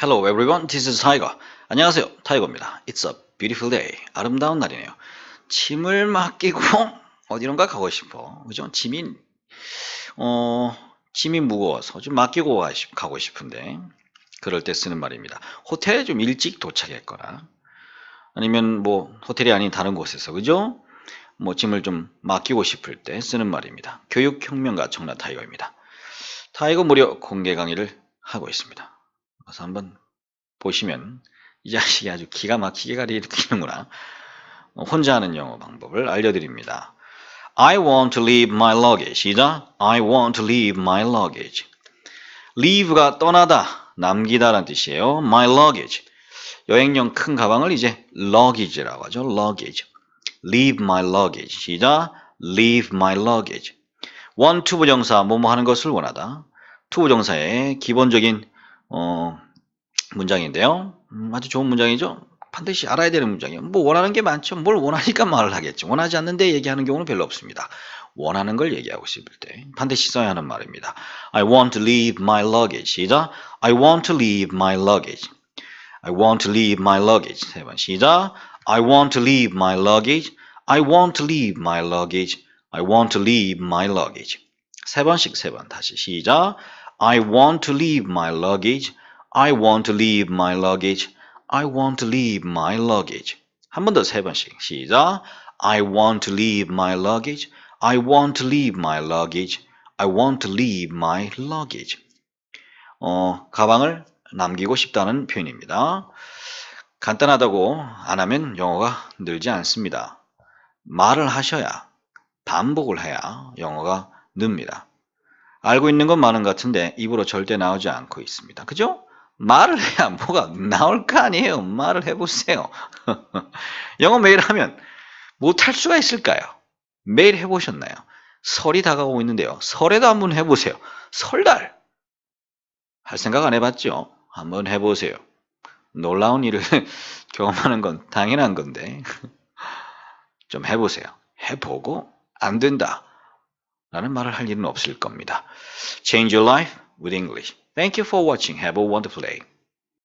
Hello everyone, this is Tiger. 안녕하세요, 타이거입니다. It's a beautiful day. 아름다운 날이네요. 짐을 맡기고 어디론가 가고 싶어. 그죠? 짐이 어 짐이 무거워서 좀 맡기고 가- 가고 싶은데 그럴 때 쓰는 말입니다. 호텔에 좀 일찍 도착했거나 아니면 뭐 호텔이 아닌 다른 곳에서 그죠? 뭐 짐을 좀 맡기고 싶을 때 쓰는 말입니다. 교육혁명가 청라 타이거입니다. 타이거 무료 공개 강의를 하고 있습니다. 그래서 한번 보시면 이 자식이 아주 기가 막히게 가리키는구나. 어, 혼자 하는 영어 방법을 알려드립니다. I want to leave my luggage. 시작. I want to leave my luggage. leave가 떠나다, 남기다라는 뜻이에요. my luggage. 여행용 큰 가방을 이제 luggage라고 하죠. luggage. leave my luggage. 시작. leave my luggage. 원투 부정사 뭐뭐 하는 것을 원하다. 투 부정사의 기본적인 어, 문장인데요. 음, 아주 좋은 문장이죠. 반드시 알아야 되는 문장이에요. 뭐 원하는 게 많죠. 뭘 원하니까 말을 하겠죠. 원하지 않는데 얘기하는 경우는 별로 없습니다. 원하는 걸 얘기하고 싶을 때 반드시 써야 하는 말입니다. I want to leave my luggage. 시작. I want to leave my luggage. I want to leave my luggage. 세 번 시작. I want to leave my luggage. I want to leave my luggage. I want to leave my luggage. 세 번씩 세 번 다시 시작. I want to leave my luggage. I want to leave my luggage. I want to leave my luggage. 한 번 더 세 번씩 시작. I want to leave my luggage. I want to leave my luggage. I want to leave my luggage. 어, 가방을 남기고 싶다는 표현입니다. 간단하다고 안 하면 영어가 늘지 않습니다. 말을 하셔야 반복을 해야 영어가 늡니다. 알고 있는 건 많은 것 같은데 입으로 절대 나오지 않고 있습니다. 그죠? 말을 해야 뭐가 나올 거 아니에요. 말을 해보세요. 영어 매일 하면 못할 수가 있을까요? 매일 해보셨나요? 설이 다가오고 있는데요. 설에도 한번 해보세요. 설날! 할 생각 안 해봤죠? 한번 해보세요. 놀라운 일을 경험하는 건 당연한 건데 좀 해보세요. 해보고 안 된다. 라는 말을 할 일은 없을 겁니다. Change your life with English. Thank you for watching. Have a wonderful day.